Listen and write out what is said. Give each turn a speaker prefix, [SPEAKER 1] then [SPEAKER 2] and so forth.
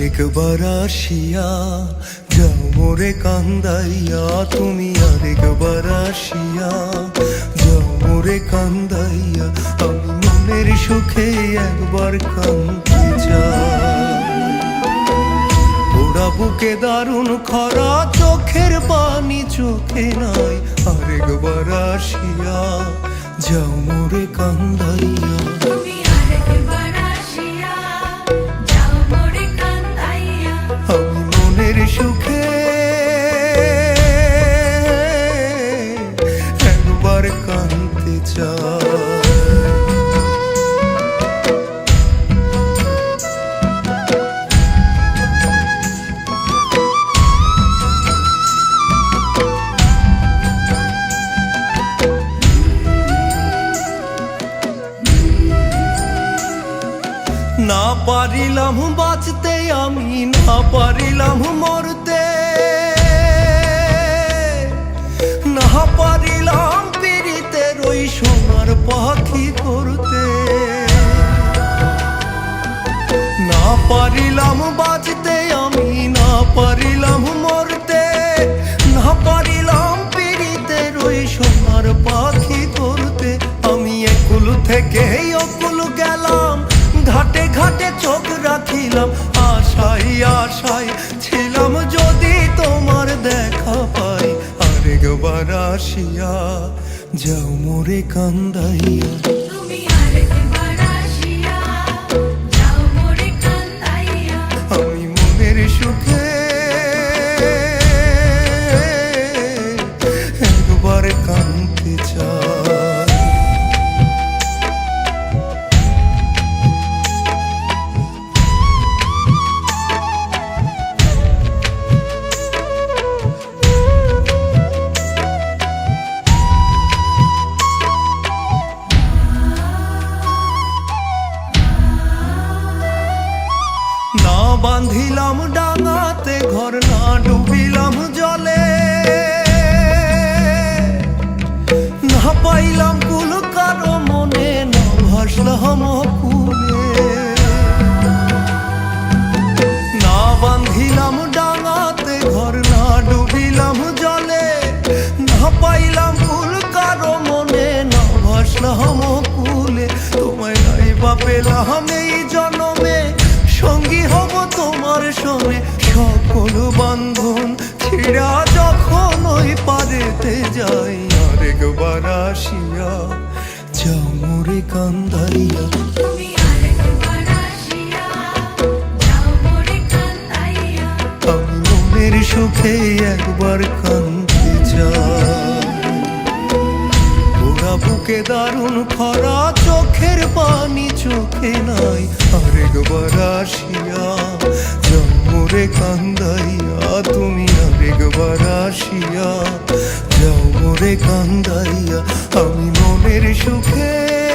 [SPEAKER 1] আরেকবার আসিয়া যাও মোরে কান্দাইয়া, তুমি আরেকবার আসিয়া যাও মোরে কান্দাইয়া, আমি মনের সুখে একবার কান্দি ওরা বুকে দারুণ খরা, চোখের পানি চোখে নাই। আরেকবার আসিয়া যাও মোরে কান্দাইয়া। সুখে। একবার কাঁদতে চাই না পারিলাম বাঁচতে আমি না পারিলাম মরতে। রাখিলাম আশাই আশাই ছিলাম যদি তোমার দেখা পাই। আরেকবার আসিয়া যাও মোরে কান্দাইয়া। বাঁধিলাম ডাঙাতে, ঘর না ডুবিলাম জলে। না পাইলাম কুল কারও মনে, না ভাসলাম কুলে। না বাঁধিলাম ডাঙাতে, ঘর না ডুবিলাম জলে। না পাইলাম কুল কারও মনে, না ভাসলাম কুলে। তোমায় নাই বা পেলাম এই জনমে বান্ধন ছিড়া যখন ওই পারেতে যাই আরেকবার আসিয়া যাও কান্দাইয়া।
[SPEAKER 2] আসিয়া যাও কান্দাইয়া।
[SPEAKER 1] আমি মনের সুখে একবার চাই। ওরা বুকে দারুণ খরা চোখের পানি চোখে নাই আরেকবার আসিয়া মোরে কান্দাইয়া তুমি আবেগবার আসিয়া যাও মোরে কান্দাইয়া আমি মনের সুখে